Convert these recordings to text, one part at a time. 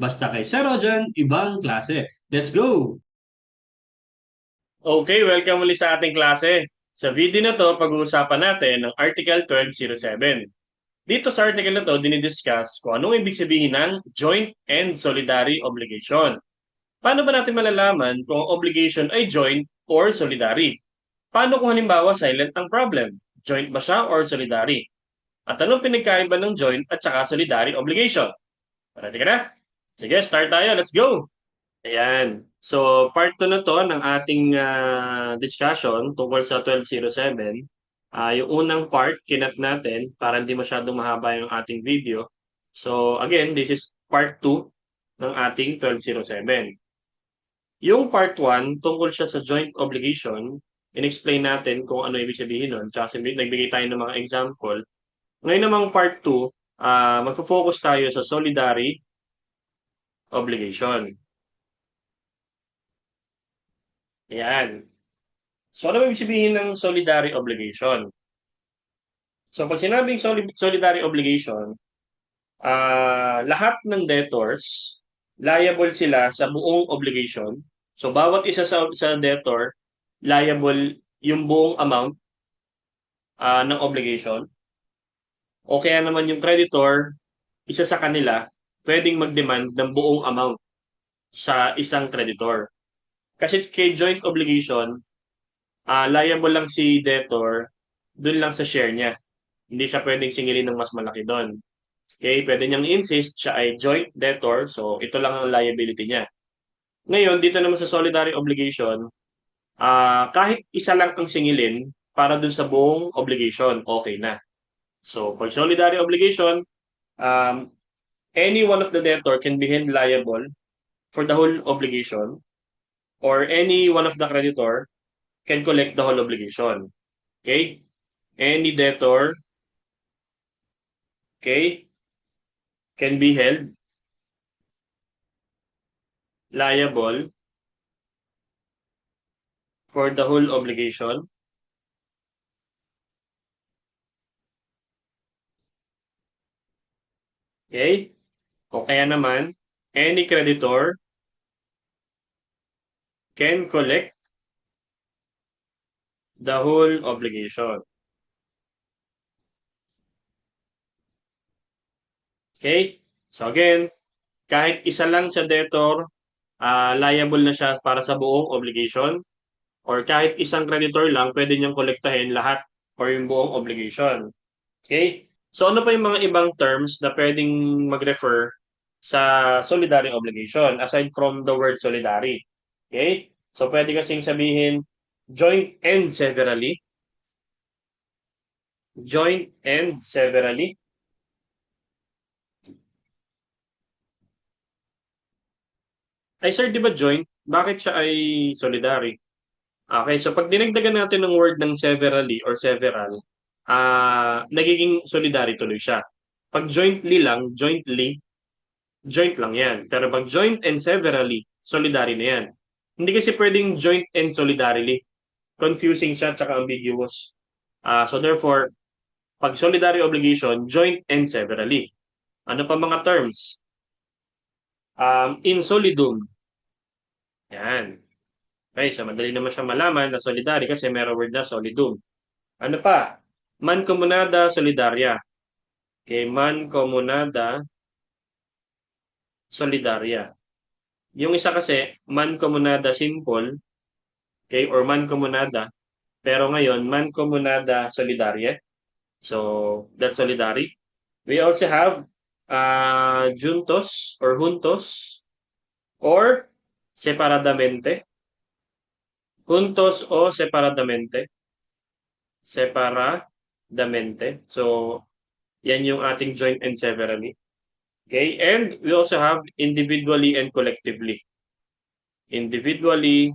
Basta kay Sir Rojan, ibang klase. Let's go! Okay, welcome muli sa ating klase. Sa video na to, pag-uusapan natin ang Article 1207. Dito sa article na to, dinidiscuss kung anong ibig sabihin ng joint and solidary obligation. Paano ba natin malalaman kung ang obligation ay joint or solidary? Paano kung halimbawa silent ang problem? Joint ba siya or solidary? At anong pinagkaiba ng joint at saka solidary obligation? Ready ka na? Sige, start tayo. Let's go! Ayan. So, part 2 na to ng ating ah, discussion tungkol sa 1207. Ah, yung unang part, kinat natin para hindi masyadong mahaba yung ating video. So, again, this is part 2 ng ating 1207. Yung part 1, tungkol siya sa joint obligation, in-explain natin kung ano ibig sabihin nun. Tsaka nagbigay tayo ng mga example. Ngayon namang part 2, ah magfo-focus tayo sa solidary obligation. Ayan. So, ano ibig sabihin ng solidary obligation? So, pag sinabing soli- solidary obligation, ah lahat ng debtors, liable sila sa buong obligation. So, bawat isa sa, sa debtor, liable yung buong amount ah, ng obligation. O kaya naman yung creditor, isa sa kanila, pwedeng mag-demand ng buong amount sa isang creditor. Kasi kay joint obligation, ah liable lang si debtor dun lang sa share niya. Hindi siya pwedeng singilin ng mas malaki doon. Okay, pwede niyang insist siya ay joint debtor, so ito lang ang liability niya. Ngayon, dito naman sa solidary obligation, ah kahit isa lang ang singilin para dun sa buong obligation, okay na. So, pag solidary obligation, um, any one of the debtor can be held liable for the whole obligation or any one of the creditor can collect the whole obligation. Okay? Any debtor okay, can be held liable for the whole obligation Okay? O kaya naman, any creditor can collect the whole obligation. Okay? So again, kahit isa lang sa debtor, ah, liable na siya para sa buong obligation. Or kahit isang creditor lang, pwede niyang kolektahin lahat or yung buong obligation. Okay? So ano pa yung mga ibang terms na pwedeng mag-refer sa solidary obligation aside from the word solidary? Okay? So pwede kasing sabihin joint and severally. Joint and severally. Ay sir, di ba joint? Bakit siya ay solidary? Okay, so pag dinagdagan natin ng word ng severally or several, ah nagiging solidary tuloy siya. Pag jointly lang, jointly, joint lang yan. Pero pag joint and severally, solidary na yan. Hindi kasi pwedeng joint and solidarily. Confusing siya tsaka ambiguous. Ah so therefore, pag solidary obligation, joint and severally. Ano pa mga terms? Um, in solidum. Yan. Okay, so madali naman siya malaman na solidary kasi meron word na solidum. Ano pa? Mancomunada solidaria. Okay, mancomunada solidaria. Yung isa kasi, mancomunada simple, okay, or mancomunada, pero ngayon, mancomunada solidaria. So, that's solidary. We also have uh, juntos or juntos or separadamente. Juntos o separadamente. Separadamente. So, yan yung ating joint and severally. Okay? And we also have individually and collectively. Individually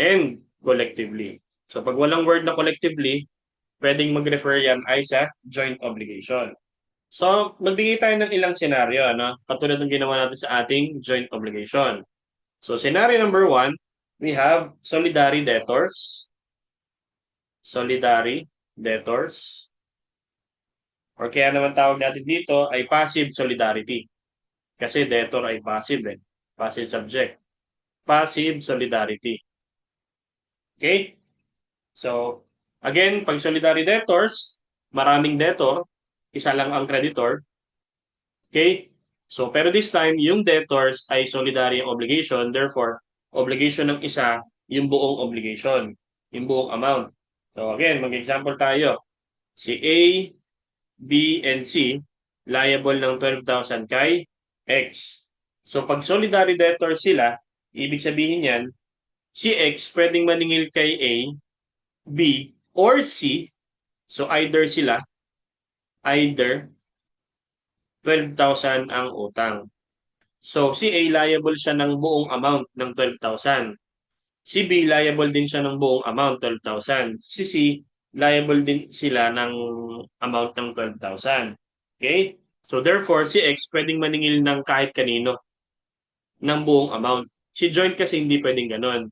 and collectively. So, pag walang word na collectively, pwedeng mag-refer yan ay sa joint obligation. So, magbigay tayo ng ilang senaryo, ano? Katulad ng ginawa natin sa ating joint obligation. So, scenario number one, we have solidary debtors. Solidary debtors. Or kaya naman tawag natin dito ay passive solidarity. Kasi debtor ay passive eh. Passive subject. Passive solidarity. Okay? So, again, pag solidarity debtors, maraming debtor, isa lang ang creditor. Okay? So, pero this time, yung debtors ay solidary ang obligation. Therefore, obligation ng isa, yung buong obligation. Yung buong amount. So, again, mag-example tayo. Si A, B, and C, liable ng 12,000 kay X. So, pag solidary debtor sila, ibig sabihin yan, si X pwedeng maningil kay A, B, or C. So, either sila, either 12,000 ang utang. So, si A liable siya ng buong amount ng 12,000. Si B liable din siya ng buong amount, 12,000. Si C, liable din sila ng amount ng 12,000. Okay? So, therefore, si X pwedeng maningil ng kahit kanino ng buong amount. Si joint kasi hindi pwedeng ganon.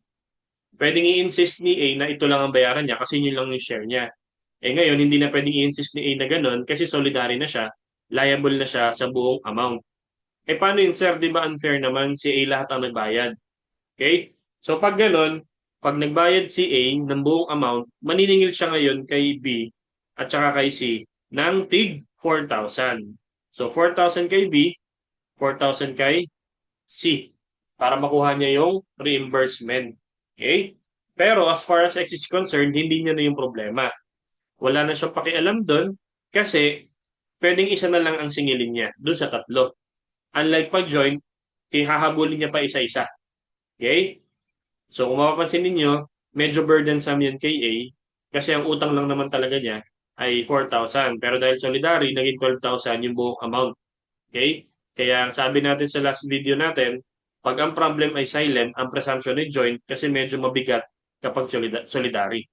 Pwedeng i-insist ni A na ito lang ang bayaran niya kasi yun lang yung share niya. Eh ngayon, hindi na pwedeng i-insist ni A na ganon kasi solidary na siya, liable na siya sa buong amount. Eh paano yun, sir? Di ba unfair naman si A lahat ang nagbayad? Okay? So pag ganon, pag nagbayad si A ng buong amount, maniningil siya ngayon kay B at saka kay C ng tig 4,000. So 4,000 kay B, 4,000 kay C para makuha niya yung reimbursement. Okay? Pero as far as X is concerned, hindi niya na yung problema. Wala na siyang pakialam doon kasi pwedeng isa na lang ang singilin niya doon sa tatlo. Unlike pag joint, hahabulin niya pa isa-isa. Okay? So kung mapapansin ninyo, medyo burdensome yan kay A kasi ang utang lang naman talaga niya ay 4,000. Pero dahil solidary, naging 12,000 yung buong amount. Okay? Kaya sabi natin sa last video natin, pag ang problem ay silent, ang presumption ay joint kasi medyo mabigat kapag solida- solidary.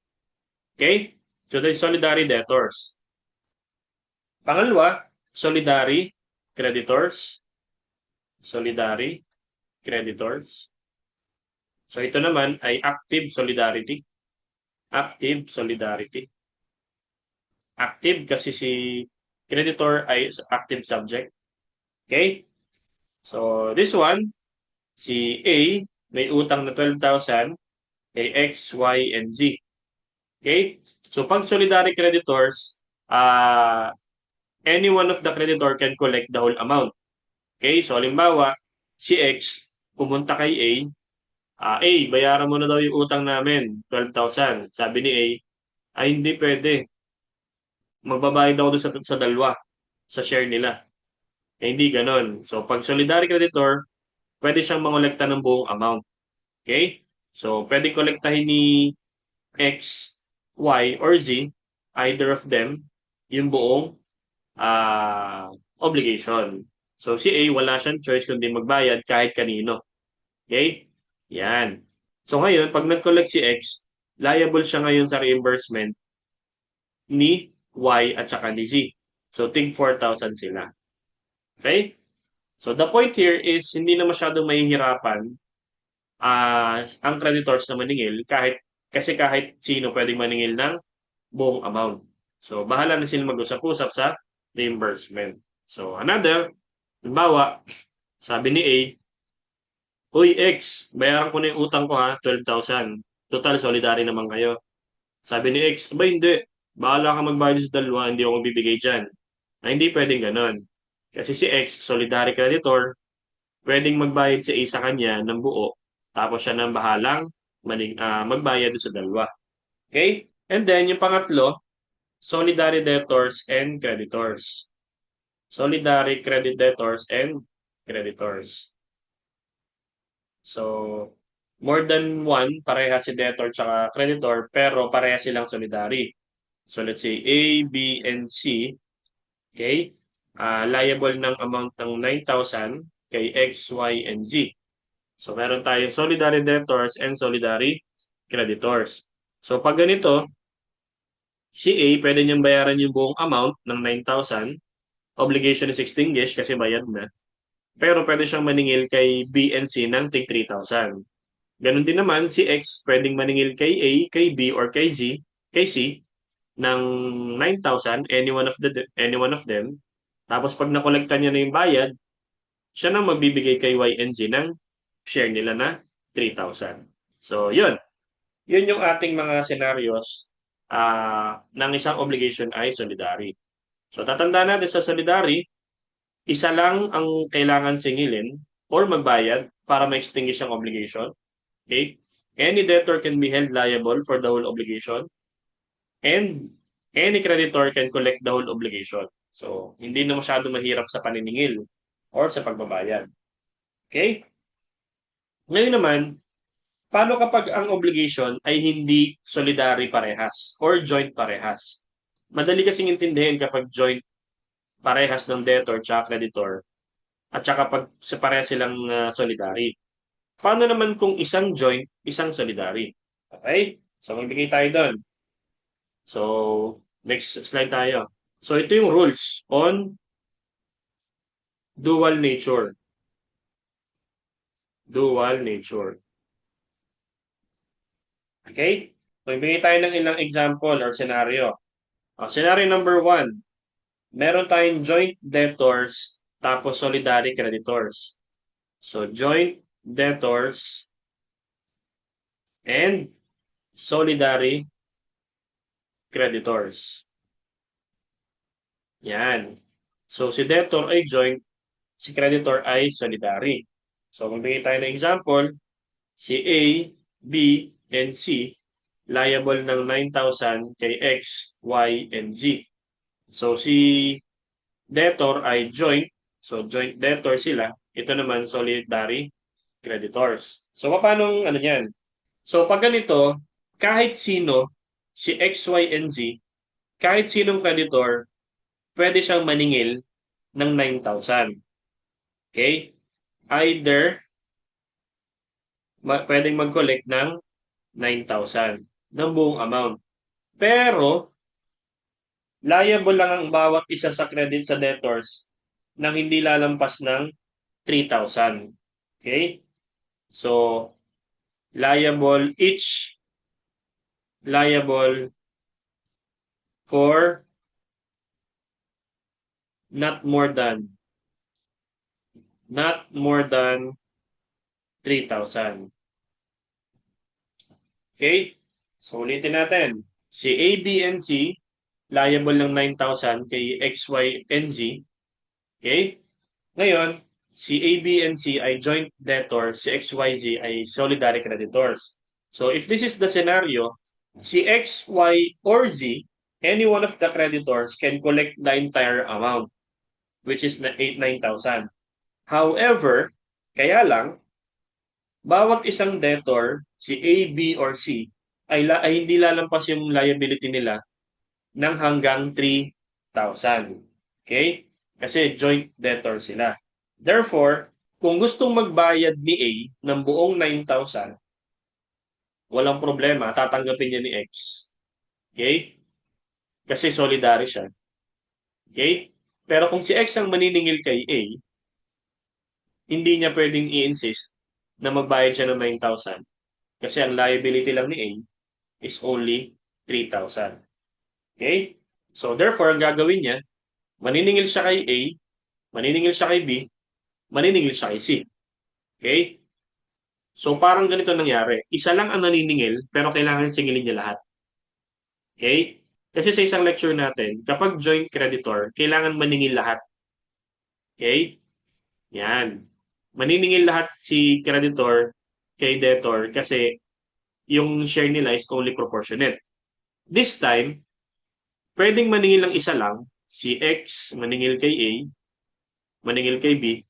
Okay? So that's solidary debtors. Pangalawa, solidary creditors. Solidary creditors. So ito naman ay active solidarity. Active solidarity. Active kasi si creditor ay active subject. Okay? So this one, si A may utang na 12,000 kay X, Y, and Z. Okay? So pag solidary creditors, uh, any one of the creditor can collect the whole amount. Okay? So halimbawa, si X pumunta kay A, uh, A, bayaran mo na daw yung utang namin, 12,000. Sabi ni A, ay hindi pwede. Magbabayad ako doon sa, sa dalawa, sa share nila. Eh, hindi ganon. So, pag solidary creditor, pwede siyang mangolekta ng buong amount. Okay? So, pwede kolektahin ni X, Y, or Z, either of them, yung buong uh, obligation. So, si A, wala siyang choice kundi magbayad kahit kanino. Okay? Yan. So, ngayon, pag nag-collect si X, liable siya ngayon sa reimbursement ni Y at saka ni Z. So, tig 4,000 sila. Okay? So the point here is hindi na masyadong mahihirapan uh, ang creditors na maningil kahit kasi kahit sino pwedeng maningil ng buong amount. So bahala na sila mag-usap-usap sa reimbursement. So another, halimbawa, sabi ni A, Uy, X, bayaran ko na yung utang ko ha, 12,000. Total, solidary naman kayo. Sabi ni X, ba hindi, bahala ka magbayad sa dalawa, hindi ako magbibigay dyan. Na hindi pwedeng ganon. Kasi si X, solidary creditor, pwedeng magbayad si A sa kanya ng buo, tapos siya nang bahalang maling, uh, magbayad sa dalawa. Okay? And then, yung pangatlo, solidary debtors and creditors. Solidary credit debtors and creditors. So, more than one, pareha si debtor at creditor, pero pareha silang solidary. So, let's say A, B, and C. Okay? uh, liable ng amount ng 9,000 kay X, Y, and Z. So meron tayong solidary debtors and solidary creditors. So pag ganito, si A, pwede niyang bayaran yung buong amount ng 9,000. Obligation is extinguished kasi bayad na. Pero pwede siyang maningil kay B and C ng tig 3,000. Ganon din naman, si X pwedeng maningil kay A, kay B, or kay Z, kay C ng 9,000, any one of the any one of them tapos pag nakolekta niya na yung bayad, siya nang magbibigay kay Y and Z ng share nila na 3,000. So, yun. Yun yung ating mga scenarios ah ng isang obligation ay solidary. So, tatandaan natin sa solidary, isa lang ang kailangan singilin or magbayad para ma-extinguish ang obligation. Okay? Any debtor can be held liable for the whole obligation and any creditor can collect the whole obligation. So, hindi na masyado mahirap sa paniningil or sa pagbabayad. Okay? Ngayon naman, paano kapag ang obligation ay hindi solidary parehas or joint parehas? Madali kasing intindihin kapag joint parehas ng debtor at creditor at saka pag sa parehas silang uh, solidary. Paano naman kung isang joint, isang solidary? Okay? So, magbigay tayo doon. So, next slide tayo. So, ito yung rules on dual nature. Dual nature. Okay? So, ibigay tayo ng ilang example or scenario. Uh, scenario number one, meron tayong joint debtors tapos solidary creditors. So, joint debtors and solidary creditors. Yan. So, si debtor ay joint, si creditor ay solidary. So, magbigay tayo ng example, si A, B, and C liable ng 9,000 kay X, Y, and Z. So, si debtor ay joint. So, joint debtor sila. Ito naman, solidary creditors. So, paano ano yan? So, pag ganito, kahit sino, si X, Y, and Z, kahit sinong creditor, pwede siyang maningil ng 9,000. Okay? Either, ma- pwedeng mag-collect ng 9,000 ng buong amount. Pero, liable lang ang bawat isa sa credit sa debtors nang hindi lalampas ng 3,000. Okay? So, liable each liable for not more than not more than 3,000. Okay? So, ulitin natin. Si A, B, and C, liable ng 9,000 kay X, Y, and Z. Okay? Ngayon, si A, B, and C ay joint debtor, si X, Y, Z ay solidary creditors. So, if this is the scenario, si X, Y, or Z, any one of the creditors can collect the entire amount, which is 8,9,000. However, kaya lang, bawat isang debtor, si A, B, or C, ay, la, ay hindi lalampas yung liability nila ng hanggang 3,000. Okay? Kasi joint debtor sila. Therefore, kung gustong magbayad ni A ng buong 9,000, walang problema, tatanggapin niya ni X. Okay? Kasi solidary siya. Okay? Pero kung si X ang maniningil kay A, hindi niya pwedeng i-insist na magbayad siya ng 9,000. Kasi ang liability lang ni A is only 3,000. Okay? So therefore, ang gagawin niya, maniningil siya kay A, maniningil siya kay B, maniningil siya kay C. Okay? So parang ganito nangyari. Isa lang ang naniningil, pero kailangan singilin niya lahat. Okay? Kasi sa isang lecture natin, kapag joint creditor, kailangan maningil lahat. Okay? Yan maniningil lahat si creditor kay debtor kasi yung share nila is only proportionate. This time, pwedeng maningil ng isa lang, si X maningil kay A, maningil kay B,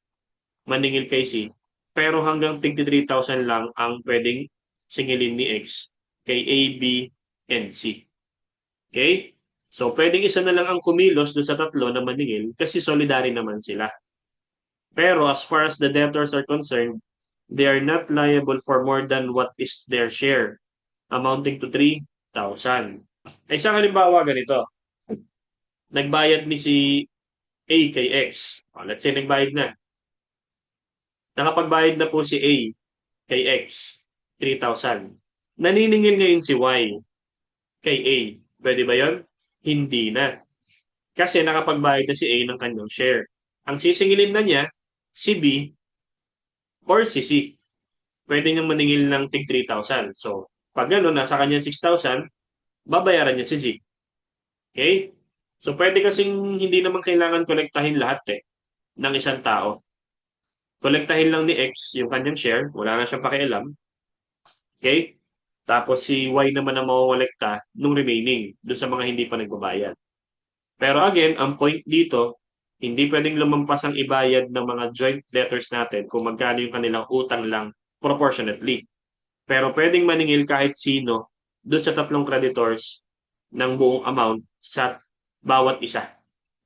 maningil kay C, pero hanggang 23,000 lang ang pwedeng singilin ni X kay A, B, and C. Okay? So, pwedeng isa na lang ang kumilos doon sa tatlo na maningil kasi solidary naman sila. Pero as far as the debtors are concerned, they are not liable for more than what is their share, amounting to 3,000. Isang halimbawa ganito. Nagbayad ni si A kay X. Oh, let's say nagbayad na. Nakapagbayad na po si A kay X, 3,000. Naniningil ngayon si Y kay A. Pwede ba yon? Hindi na. Kasi nakapagbayad na si A ng kanyang share. Ang sisingilin na niya si B, or si C. Pwede niyang maningil ng tig 3,000. So, pag gano'n, nasa kanya 6,000, babayaran niya si Z. Okay? So, pwede kasing hindi naman kailangan kolektahin lahat eh, ng isang tao. Kolektahin lang ni X yung kanyang share, wala na siyang pakialam. Okay? Tapos si Y naman ang mawawalekta nung remaining doon sa mga hindi pa nagbabayad. Pero again, ang point dito, hindi pwedeng lumampas ang ibayad ng mga joint debtors natin kung magkano yung kanilang utang lang proportionately. Pero pwedeng maningil kahit sino doon sa tatlong creditors ng buong amount sa bawat isa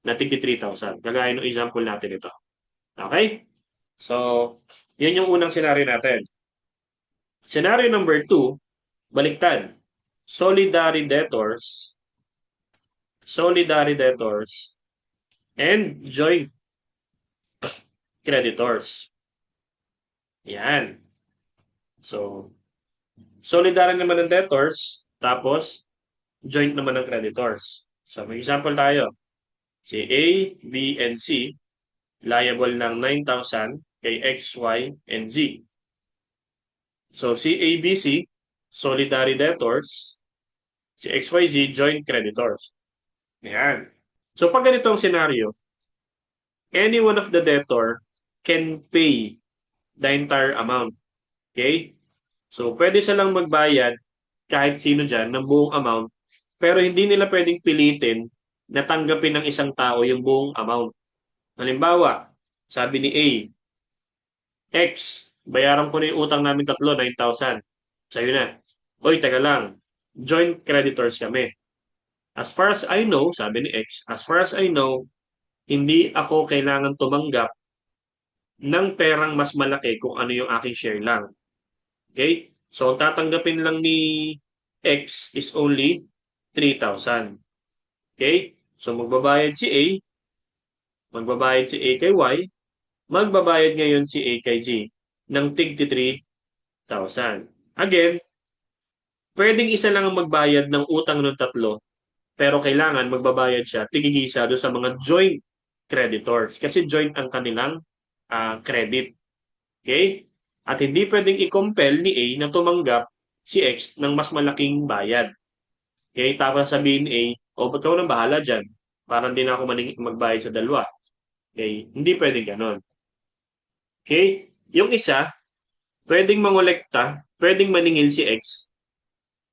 na tig 3,000. Kagaya ng example natin ito. Okay? So, yun yung unang scenario natin. Scenario number two, baliktad. Solidary debtors, solidary debtors, and joint creditors. Yan. So, solidary naman ng debtors, tapos joint naman ng creditors. So, may example tayo. Si A, B, and C liable ng 9,000 kay X, Y, and Z. So, si A, B, C, solidary debtors, si X, Y, Z, joint creditors. Yan. So, pag ganito ang scenario, any one of the debtor can pay the entire amount. Okay? So, pwede silang magbayad kahit sino dyan ng buong amount, pero hindi nila pwedeng pilitin na tanggapin ng isang tao yung buong amount. Halimbawa, sabi ni A, X, bayaran ko na yung utang namin tatlo, 9,000. Sa'yo na. Oy, teka lang. Joint creditors kami. As far as I know, sabi ni X, as far as I know, hindi ako kailangan tumanggap ng perang mas malaki kung ano yung aking share lang. Okay? So, ang tatanggapin lang ni X is only 3,000. Okay? So, magbabayad si A, magbabayad si A kay Y, magbabayad ngayon si A kay Z ng tig 3,000. Again, pwedeng isa lang ang magbayad ng utang ng tatlo, pero kailangan magbabayad siya tigigisa do sa mga joint creditors kasi joint ang kanilang uh, credit. Okay? At hindi pwedeng i-compel ni A na tumanggap si X ng mas malaking bayad. Okay? Tapos sabihin A, o ba't ka nang bahala dyan? Parang na ako magbayad sa dalawa. Okay? Hindi pwedeng ganon. Okay? Yung isa, pwedeng mangolekta, pwedeng maningil si X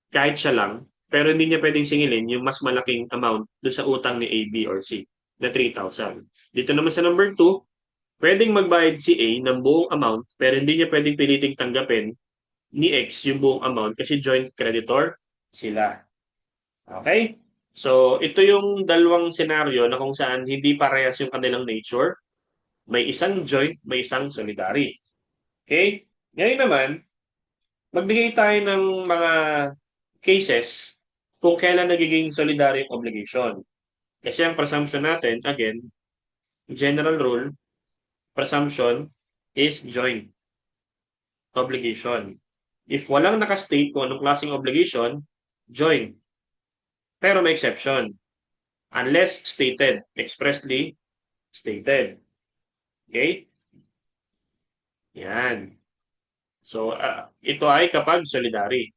kahit siya lang, pero hindi niya pwedeng singilin yung mas malaking amount do sa utang ni A, B, or C na 3,000. Dito naman sa number 2, pwedeng magbayad si A ng buong amount pero hindi niya pwedeng piliting tanggapin ni X yung buong amount kasi joint creditor sila. Okay? So, ito yung dalawang senaryo na kung saan hindi parehas yung kanilang nature. May isang joint, may isang solidary. Okay? Ngayon naman, magbigay tayo ng mga cases kung kailan nagiging solidary obligation. Kasi ang presumption natin, again, general rule, presumption is joint obligation. If walang nakastate kung anong klaseng obligation, joint. Pero may exception. Unless stated, expressly stated. Okay? Yan. So, uh, ito ay kapag solidary.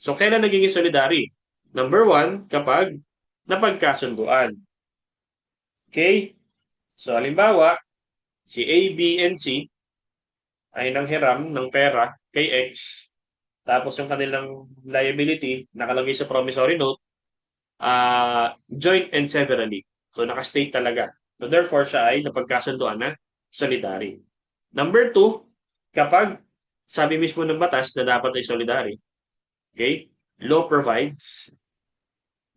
So, kailan nagiging solidary? Number one, kapag napagkasunduan. Okay? So, halimbawa, si A, B, and C ay nanghiram ng pera kay X tapos yung kanilang liability nakalagay sa promissory note, uh, joint and severally. So naka-state talaga. So therefore, siya ay napagkasunduan na solidary. Number two, kapag sabi mismo ng batas na dapat ay solidary, okay, law provides,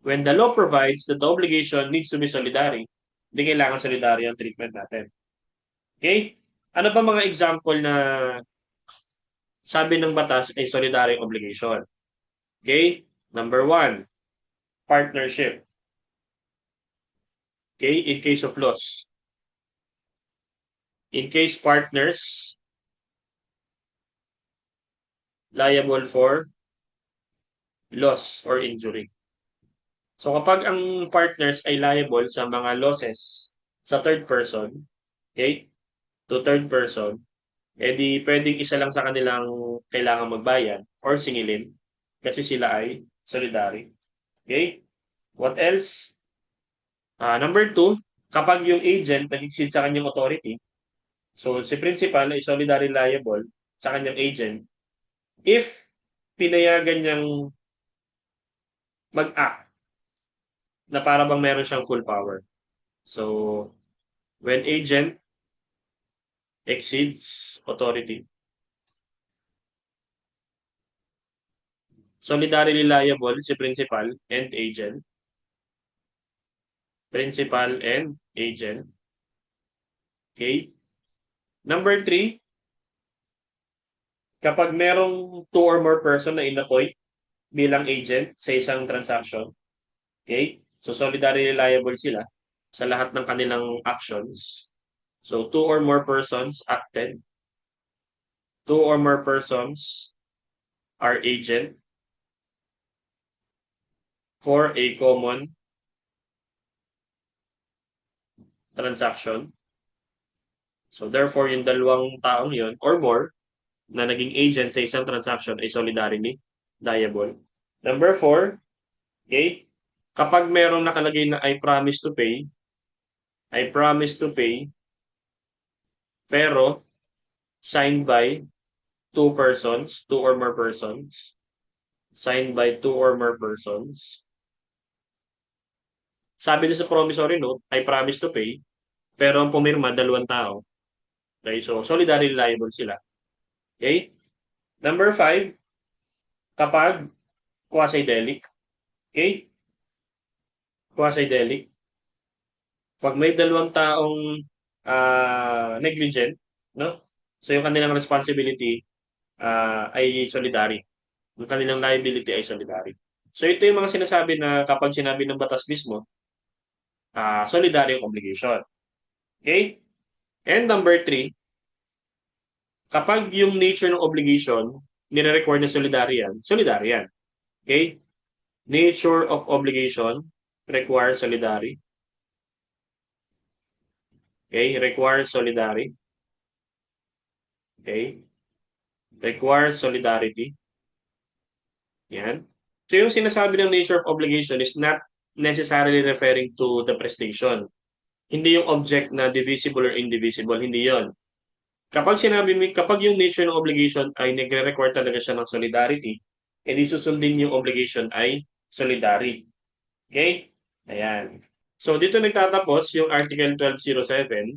when the law provides that the obligation needs to be solidary, hindi kailangan solidary ang treatment natin. Okay? Ano ba mga example na sabi ng batas ay solidary obligation. Okay? Number one, partnership. Okay? In case of loss. In case partners liable for loss or injury. So kapag ang partners ay liable sa mga losses sa third person, Okay? To third person, eh di pwedeng isa lang sa kanilang kailangan magbayad or singilin kasi sila ay solidary. Okay? What else? Ah, number two, kapag yung agent nag-exceed sa kanyang authority, so si principal ay solidary liable sa kanyang agent if pinayagan niyang mag-act na para bang meron siyang full power. So, when agent exceeds authority, solidarily liable si principal and agent. Principal and agent. Okay? Number three, kapag merong two or more person na inappoint bilang agent sa isang transaction, okay? So, solidarily liable sila sa lahat ng kanilang actions. So, two or more persons acted. Two or more persons are agent for a common transaction. So, therefore, yung dalawang taong yun or more na naging agent sa isang transaction ay solidarily liable. Number four, okay, kapag merong nakalagay na I promise to pay, I promise to pay, pero signed by two persons, two or more persons, signed by two or more persons. Sabi doon sa promissory note, I promise to pay, pero ang pumirma, dalawang tao. Okay, so solidarily liable sila. Okay? Number five, kapag quasi-delic, okay? Quasi-delic, pag may dalawang taong ah, negligent, no? So yung kanilang responsibility ah, ay solidary. Yung kanilang liability ay solidary. So ito yung mga sinasabi na kapag sinabi ng batas mismo, ah, solidary yung obligation. Okay? And number three, kapag yung nature ng obligation, nire-record na solidary yan, solidary yan. Okay? Nature of obligation requires solidary. Okay? Requires solidary. Okay? Requires solidarity. Yan. So yung sinasabi ng nature of obligation is not necessarily referring to the prestation. Hindi yung object na divisible or indivisible, hindi yon. Kapag sinabi mo, kapag yung nature ng obligation ay nagre-require talaga siya ng solidarity, edi susundin yung obligation ay solidary. Okay? Ayan. So dito nagtatapos yung Article 1207.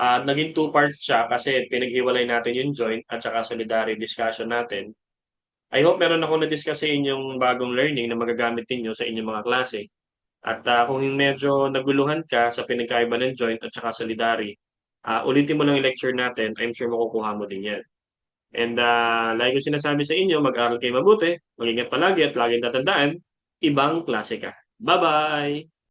Ah, naging two parts siya kasi pinaghiwalay natin yung joint at saka solidary discussion natin. I hope meron ako na-discuss sa inyong bagong learning na magagamit ninyo sa inyong mga klase. At ah, kung medyo naguluhan ka sa pinagkaiba ng joint at saka solidary, ah, ulitin mo lang yung lecture natin. I'm sure makukuha mo din yan. And uh, like yung sinasabi sa inyo, mag-aral kayo mabuti, mag-ingat palagi at laging tatandaan, ibang klase ka. Bye-bye!